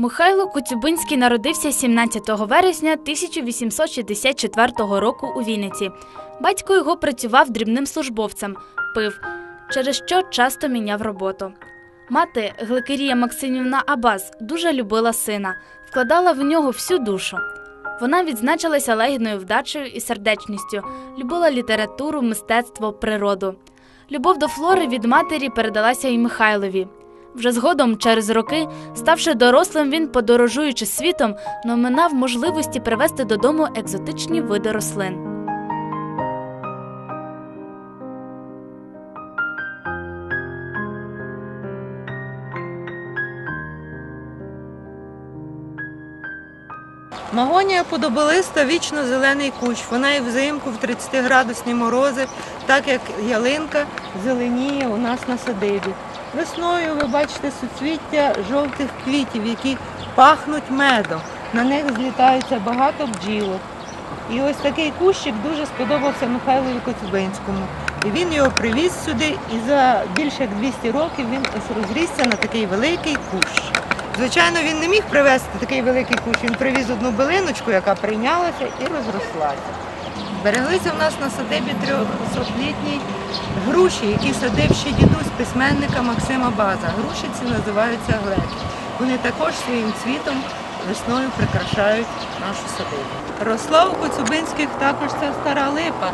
Михайло Коцюбинський народився 17 вересня 1864 року у Вінниці. Батько його працював дрібним службовцем, пив, через що часто міняв роботу. Мати Гликерія Максимівна Абаз дуже любила сина, вкладала в нього всю душу. Вона відзначилася лагідною вдачею і сердечністю, любила літературу, мистецтво, природу. Любов до флори від матері передалася й Михайлові. Вже згодом, через роки, ставши дорослим, він, подорожуючи світом, номинав можливості привезти додому екзотичні види рослин. Магонія подоболиста вічно зелений кущ. Вона і взимку в 30-градусні морози, так як ялинка зеленіє у нас на садибі. Весною ви бачите суцвіття жовтих квітів, які пахнуть медом. На них злітається багато бджілок. І ось такий кущик дуже сподобався Михайлові Коцюбинському. І він його привіз сюди, і за більше як 200 років він ось розрісся на такий великий кущ. Звичайно, він не міг привезти такий великий кущ. Він привіз одну билиночку, яка прийнялася і розрослася. Береглися в нас на садибі 300-літній груші, які садив ще дідусь письменника Максима База. Груші ці називаються глеки. Вони також своїм цвітом весною прикрашають нашу садибу. Росла у Коцюбинських також ця стара липа,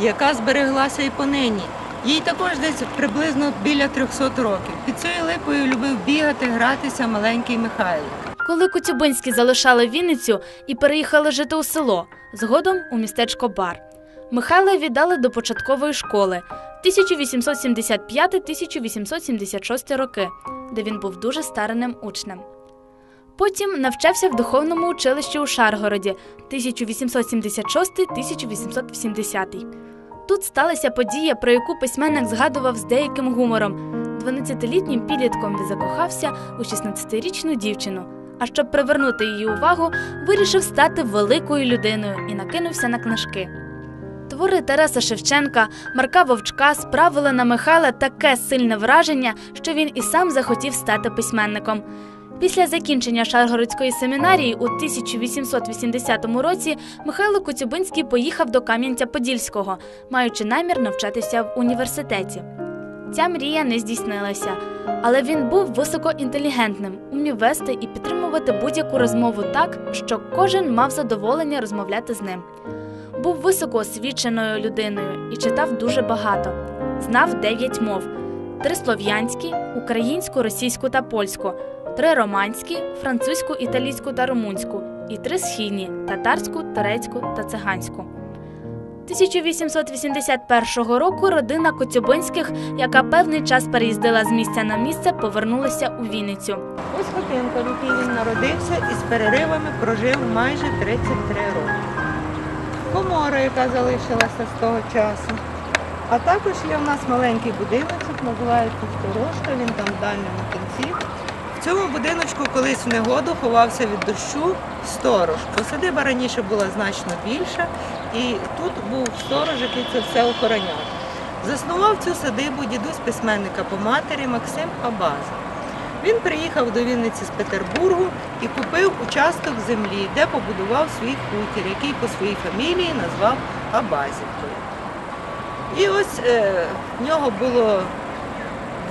яка збереглася і понині. Їй також десь приблизно біля 300 років. Під цією липою любив бігати, гратися маленький Михайло. Коли Коцюбинські залишали Вінницю і переїхали жити у село, згодом у містечко Бар. Михайла віддали до початкової школи 1875-1876 роки, де він був дуже старанним учнем. Потім навчався в духовному училищі у Шаргороді 1876-1880. Тут сталася подія, про яку письменник згадував з деяким гумором. 12-літнім підлітком він закохався у 16-річну дівчину. А щоб привернути її увагу, вирішив стати великою людиною і накинувся на книжки. Твори Тараса Шевченка, Марка Вовчка справили на Михайла таке сильне враження, що він і сам захотів стати письменником. Після закінчення Шаргородської семінарії у 1880 році Михайло Коцюбинський поїхав до Кам'янця-Подільського, маючи намір навчатися в університеті. Ця мрія не здійснилася, але він був високоінтелігентним, умів вести і підтримувати будь-яку розмову так, що кожен мав задоволення розмовляти з ним. Був високоосвіченою людиною і читав дуже багато. Знав дев'ять мов: три слов'янські, українську, російську та польську, три романські, французьку, італійську та румунську, і три східні татарську, турецьку та циганську. 1881 року родина Коцюбинських, яка певний час переїздила з місця на місце, повернулася у Вінницю. Ось хатинка, в якій він народився і з переривами прожив майже 33 роки. Комора, яка залишилася з того часу. А також є в нас маленький будиночок, називається Сторожка, він там в дальньому кінці. В цьому будиночку колись в негоду ховався від дощу сторож. Посадиба раніше була значно більша, і тут був сторож, який це все охороняв. Заснував цю садибу дідусь письменника по матері Максим Абаза. Він приїхав до Вінниці з Петербургу і купив участок землі, де побудував свій хутір, який по своїй фамілії назвав Абазівкою. І ось е, в нього було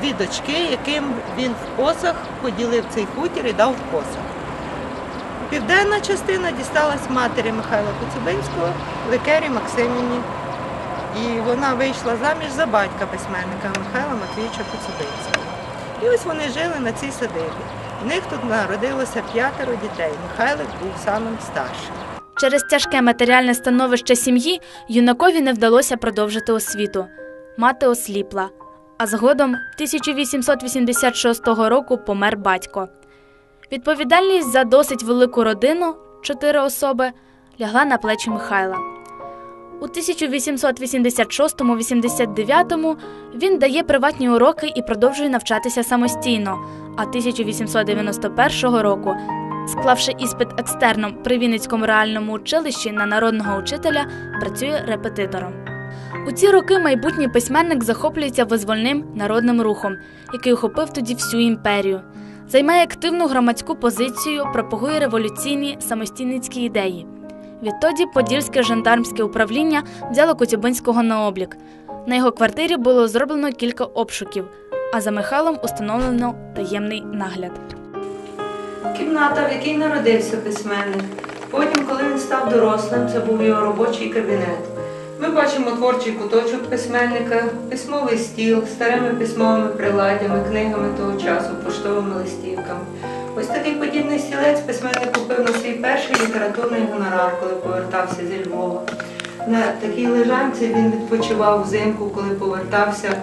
дві дочки, яким він в посах поділив цей хутір і дав в посах. Південна частина дісталась матері Михайла Коцюбинського, Ликері Максимівні. І вона вийшла заміж за батька письменника Михайла Матвійовича Коцюбинського. І ось вони жили на цій садибі. В них тут народилося п'ятеро дітей. Михайлик був самим старшим. Через тяжке матеріальне становище сім'ї юнакові не вдалося продовжити освіту. Мати осліпла, а згодом 1886 року помер батько. Відповідальність за досить велику родину чотири особи лягла на плечі Михайла. У 1886-89 він дає приватні уроки і продовжує навчатися самостійно. А 1891 року, склавши іспит екстерном при Вінницькому реальному училищі на народного учителя, працює репетитором. У ці роки майбутній письменник захоплюється визвольним народним рухом, який охопив тоді всю імперію. Займає активну громадську позицію, пропагує революційні самостійницькі ідеї. Відтоді Подільське жандармське управління взяло Коцюбинського на облік. На його квартирі було зроблено кілька обшуків, а за Михайлом установлено таємний нагляд. Кімната, в якій народився письменник. Потім, коли він став дорослим, це був його робочий кабінет. Ми бачимо творчий куточок письменника, письмовий стіл, старими письмовими приладдями, книгами того часу, поштовими листівками. Ось такий подібний стілець письменник купив на свій перший літературний гонорар, коли повертався зі Львова. На такій лежанці він відпочивав взимку, коли повертався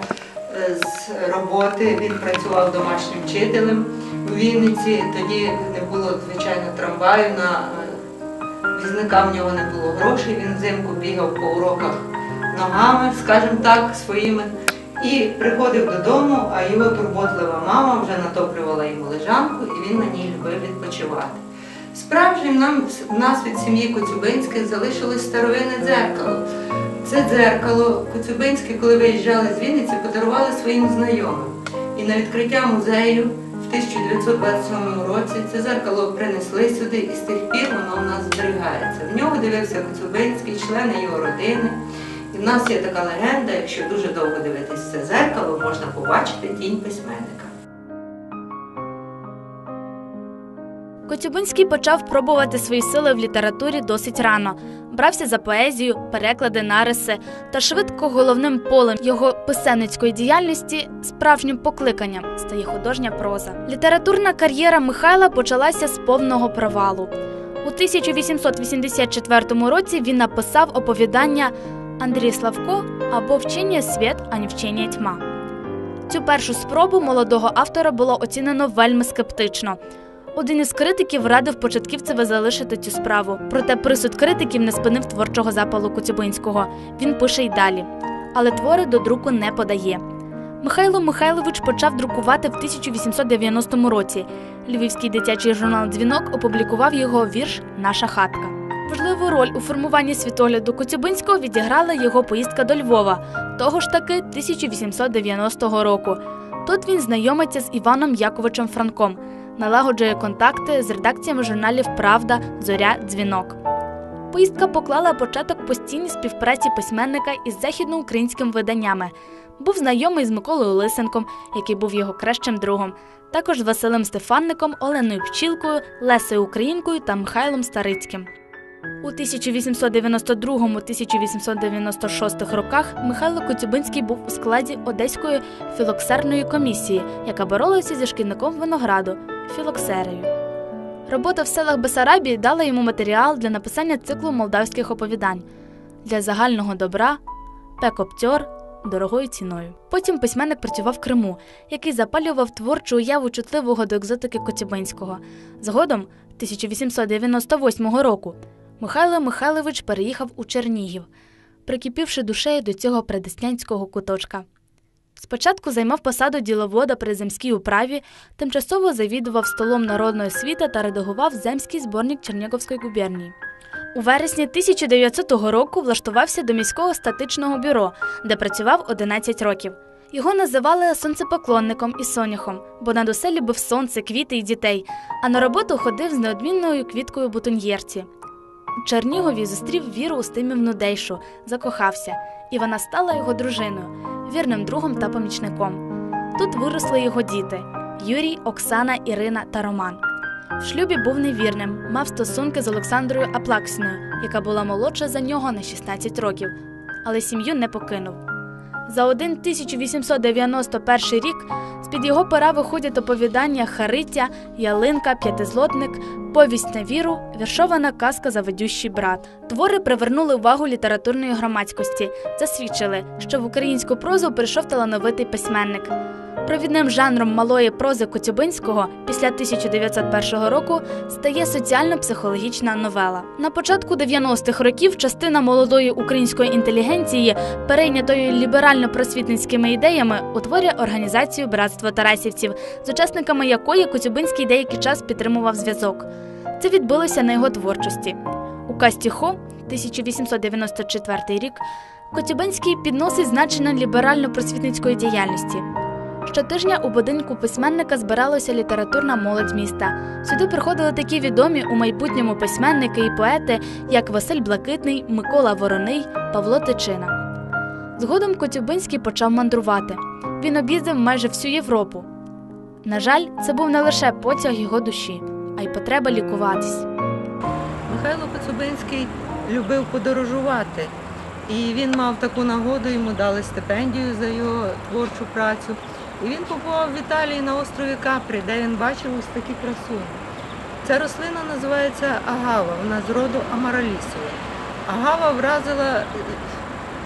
е, з роботи. Він працював домашнім вчителем у Вінниці. Тоді не було, звичайно, трамваю, на е, візника в нього не було грошей. Він взимку бігав по уроках ногами, скажімо так, своїми. І приходив додому, а його турботлива мама вже натоплювала йому лежанку, і він на ній любив відпочивати. Справжнім нам в нас від сім'ї Коцюбинських залишилось старовинне дзеркало. Це дзеркало Коцюбинське, коли виїжджали з Вінниці, подарували своїм знайомим. І на відкриття музею в 1927 році це дзеркало принесли сюди, і з тих пір воно в нас зберігається. В нього дивився Коцюбинський, члени його родини. В нас є така легенда, якщо дуже довго дивитись це зеркало, можна побачити тінь письменника. Коцюбинський почав пробувати свої сили в літературі досить рано. Брався за поезію, переклади, нариси та швидко головним полем його писемницької діяльності, справжнім покликанням стає художня проза. Літературна кар'єра Михайла почалася з повного провалу. У 1884 році він написав оповідання Андрій Славко або Вчення світ, а не вчення тьма. Цю першу спробу молодого автора було оцінено вельми скептично. Один із критиків радив початківцеві залишити цю справу. Проте присуд критиків не спинив творчого запалу Коцюбинського. Він пише й далі. Але твори до друку не подає. Михайло Михайлович почав друкувати в 1890 році. Львівський дитячий журнал Дзвінок опублікував його вірш Наша хатка. Важливу роль у формуванні світогляду Коцюбинського відіграла його поїздка до Львова, того ж таки 1890 року. Тут він знайомиться з Іваном Яковичем Франком, налагоджує контакти з редакціями журналів Правда, Зоря, Дзвінок. Поїздка поклала початок постійній співпраці письменника із західноукраїнськими виданнями. Був знайомий з Миколою Лисенком, який був його кращим другом, також з Василем Стефанником, Оленою Пчілкою, Лесею Українкою та Михайлом Старицьким. У 1892-1896 роках Михайло Коцюбинський був у складі Одеської філоксерної комісії, яка боролася зі шкідником винограду філоксерею. Робота в селах Бесарабії дала йому матеріал для написання циклу молдавських оповідань для загального добра, пекоптьор дорогою ціною. Потім письменник працював в Криму, який запалював творчу уяву чутливого до екзотики Коцюбинського. Згодом, 1898 року, Михайло Михайлович переїхав у Чернігів, прикипівши душею до цього предеснянського куточка. Спочатку займав посаду діловода при земській управі, тимчасово завідував столом народної освіти та редагував земський зборник Черніговської губернії. У вересні 1900 року влаштувався до міського статичного бюро, де працював 11 років. Його називали сонцепоклонником і соняхом, бо над усе любив сонце, квіти і дітей, а на роботу ходив з неодмінною квіткою бутоньєрці. У Чернігові зустрів Віру Устимівну Дейшу, закохався, і вона стала його дружиною, вірним другом та помічником. Тут виросли його діти Юрій, Оксана, Ірина та Роман. В шлюбі був невірним, мав стосунки з Олександрою Аплаксіною, яка була молодша за нього на 16 років, але сім'ю не покинув. За один 1891 рік з-під його пера виходять оповідання Хариття, Ялинка, П'ятизлотник, Повість на віру, віршована казка Заведющий брат. Твори привернули увагу літературної громадськості, засвідчили, що в українську прозу прийшов талановитий письменник. Провідним жанром малої прози Коцюбинського після 1901 року стає соціально-психологічна новела. На початку 90-х років частина молодої української інтелігенції, перейнятої ліберально-просвітницькими ідеями, утворює організацію Братство Тарасівців, з учасниками якої Коцюбинський деякий час підтримував зв'язок. Це відбулося на його творчості. У касті Хо 1894 рік Коцюбинський підносить значення ліберально-просвітницької діяльності. Щотижня у будинку письменника збиралася літературна молодь міста. Сюди приходили такі відомі у майбутньому письменники і поети, як Василь Блакитний, Микола Вороний, Павло Тичина. Згодом Коцюбинський почав мандрувати. Він об'їздив майже всю Європу. На жаль, це був не лише потяг його душі, а й потреба лікуватись. Михайло Коцюбинський любив подорожувати. І він мав таку нагоду, йому дали стипендію за його творчу працю. І він побував в Італії на острові Капрі, де він бачив ось такі красуні. Ця рослина називається агава, вона з роду амаралісової. Агава вразила е,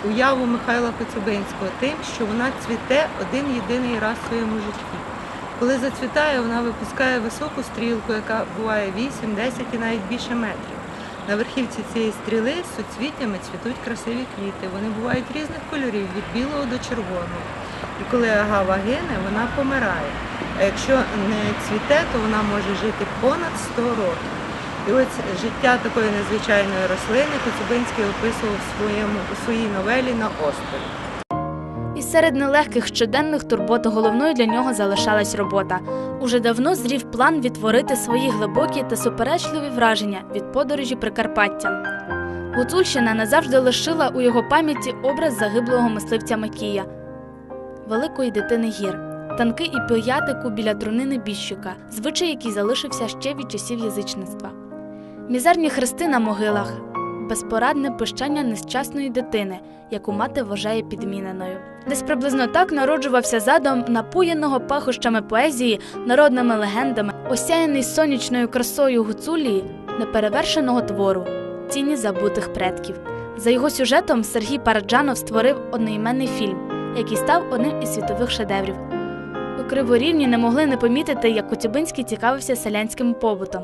уяву Михайла Коцюбинського тим, що вона цвіте один єдиний раз в своєму житті. Коли зацвітає, вона випускає високу стрілку, яка буває 8, 10 і навіть більше метрів. На верхівці цієї стріли з суцвіттями цвітуть красиві квіти. Вони бувають різних кольорів, від білого до червоного. І коли агава гине, вона помирає. А якщо не цвіте, то вона може жити понад 100 років. І ось життя такої незвичайної рослини Коцюбинський описував в своєму у своїй новелі на острові. І серед нелегких щоденних турбот головною для нього залишалась робота. Уже давно зрів план відтворити свої глибокі та суперечливі враження від подорожі Прикарпаттям. Гуцульщина назавжди лишила у його пам'яті образ загиблого мисливця Макія, великої дитини гір, танки і пиятику біля друнини Біщука, звичай, який залишився ще від часів язичництва. Мізерні хрести на могилах, безпорадне пищання нещасної дитини, яку мати вважає підміненою. Десь приблизно так народжувався задум напоєного пахощами поезії, народними легендами, осяяний сонячною красою гуцулії, неперевершеного твору, тіні забутих предків. За його сюжетом Сергій Параджанов створив одноіменний фільм, який став одним із світових шедеврів. У Криворівні не могли не помітити, як Коцюбинський цікавився селянським побутом.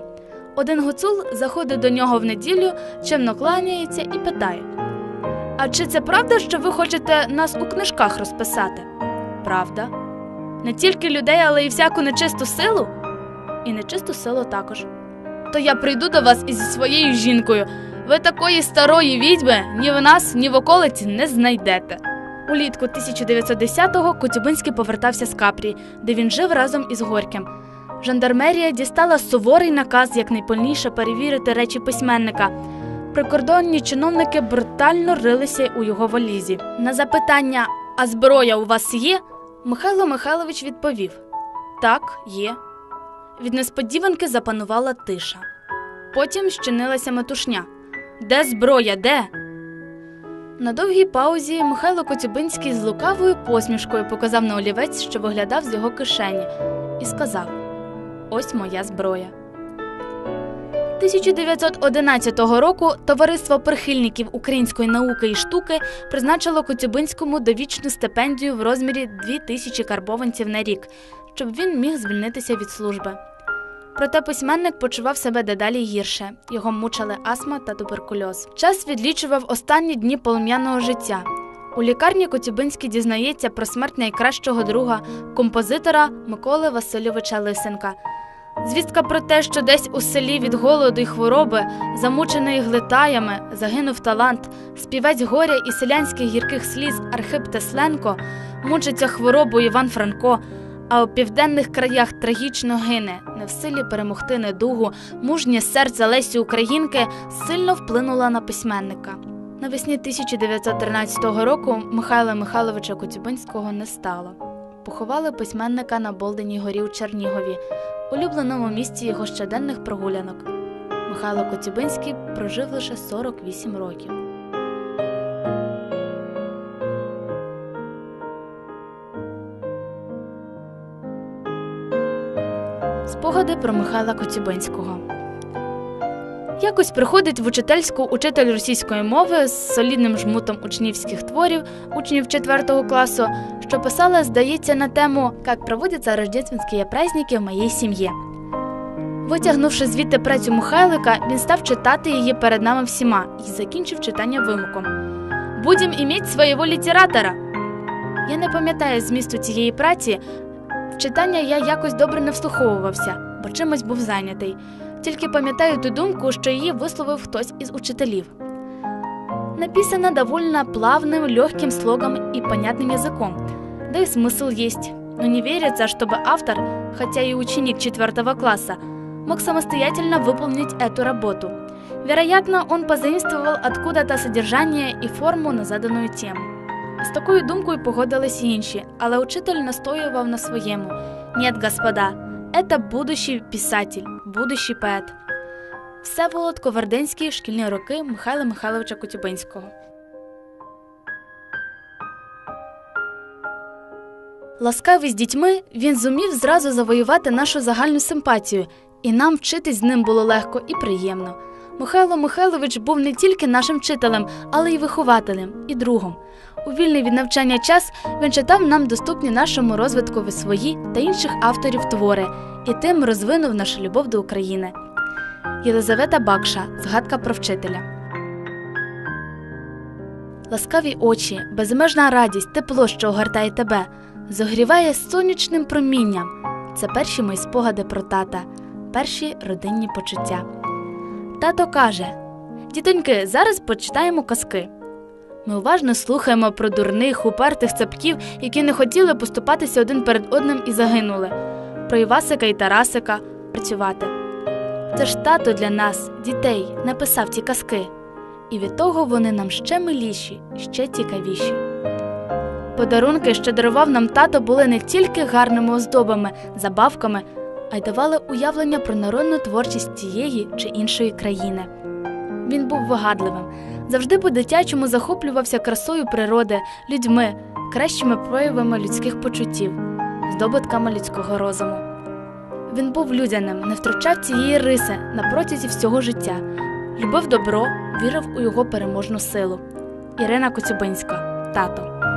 Один гуцул заходить до нього в неділю, чемно кланяється і питає: А чи це правда, що ви хочете нас у книжках розписати? Правда. Не тільки людей, але й всяку нечисту силу? І нечисту силу також. То я прийду до вас із своєю жінкою. Ви такої старої відьми ні в нас, ні в околиці не знайдете. Улітку 1910-го Коцюбинський повертався з Капрі, де він жив разом із Горьким. Жандармерія дістала суворий наказ якнайпильніше перевірити речі письменника. Прикордонні чиновники брутально рилися у його валізі. На запитання А зброя у вас є? Михайло Михайлович відповів Так, є. Від несподіванки запанувала тиша. Потім щинилася метушня. Де зброя, де? На довгій паузі Михайло Коцюбинський з лукавою посмішкою показав на олівець, що виглядав з його кишені, і сказав: Ось моя зброя. 1911 року Товариство прихильників української науки і штуки призначило Коцюбинському довічну стипендію в розмірі 2000 карбованців на рік, щоб він міг звільнитися від служби. Проте письменник почував себе дедалі гірше. Його мучили астма та туберкульоз. Час відлічував останні дні полум'яного життя. У лікарні Коцюбинський дізнається про смерть найкращого друга, композитора Миколи Васильовича Лисенка. Звістка про те, що десь у селі від голоду й хвороби, замучений глитаями, загинув талант, співець горя і селянських гірких сліз Архип Тесленко, мучиться хворобою Іван Франко, а у південних краях трагічно гине, не в силі перемогти недугу, мужнє серце Лесі Українки сильно вплинула на письменника. Навесні 1913 року Михайла Михайловича Коцюбинського не стало. Поховали письменника на Болденій горі у Чернігові, улюбленому місці його щоденних прогулянок. Михайло Коцюбинський прожив лише 48 років. Спогади про Михайла Коцюбинського. Якось приходить в учительську учитель російської мови з солідним жмутом учнівських творів учнів 4 класу, що писала, здається, на тему «Як проводяться рождественські праздники в моїй сім'ї. Витягнувши звідти працю Михайлика, він став читати її перед нами всіма і закінчив читання вимуком. Будем іметь свого літератора. Я не пам'ятаю змісту цієї праці. В читання я якось добре не вслуховувався, бо чимось був зайнятий. Тільки пам'ятаю ту думку, що її висловив хтось із учителів. Написано довольно плавным, легким слогом и понятным языком. Да и смысл есть. но не верится, чтобы автор, хотя и ученик 4 класса, мог самостоятельно выполнить эту работу. Вероятно, он позаимствовал откуда-то содержание і форму на задану тему. З такою думкою погодились й інші, але учитель настоював на своєму. Нет, господа, это будущий писатель, будущий поет. Всеволод Ковардинський шкільні роки Михайла Михайловича Котюбинського. Ласкавий з дітьми, він зумів зразу завоювати нашу загальну симпатію, і нам вчитись з ним було легко і приємно. Михайло Михайлович був не тільки нашим вчителем, але й вихователем і другом. У вільний від навчання час він читав нам доступні нашому розвиткові свої та інших авторів твори і тим розвинув нашу любов до України. Єлизавета Бакша Згадка про вчителя. Ласкаві очі, безмежна радість, тепло, що огортає тебе, зогріває сонячним промінням. Це перші мої спогади про тата, перші родинні почуття. Тато каже: Дітоньки, зараз почитаємо казки. Ми уважно слухаємо про дурних, упертих цапків, які не хотіли поступатися один перед одним і загинули, про Івасика і Тарасика працювати. Це ж тато для нас, дітей, написав ці казки, і від того вони нам ще миліші, ще цікавіші. Подарунки, що дарував нам тато, були не тільки гарними оздобами, забавками, а й давали уявлення про народну творчість цієї чи іншої країни. Він був вигадливим, завжди по-дитячому захоплювався красою природи, людьми, кращими проявами людських почуттів, здобутками людського розуму. Він був людяним, не втрачав цієї риси на протязі всього життя, любив добро, вірив у його переможну силу. Ірина Коцюбинська, тато.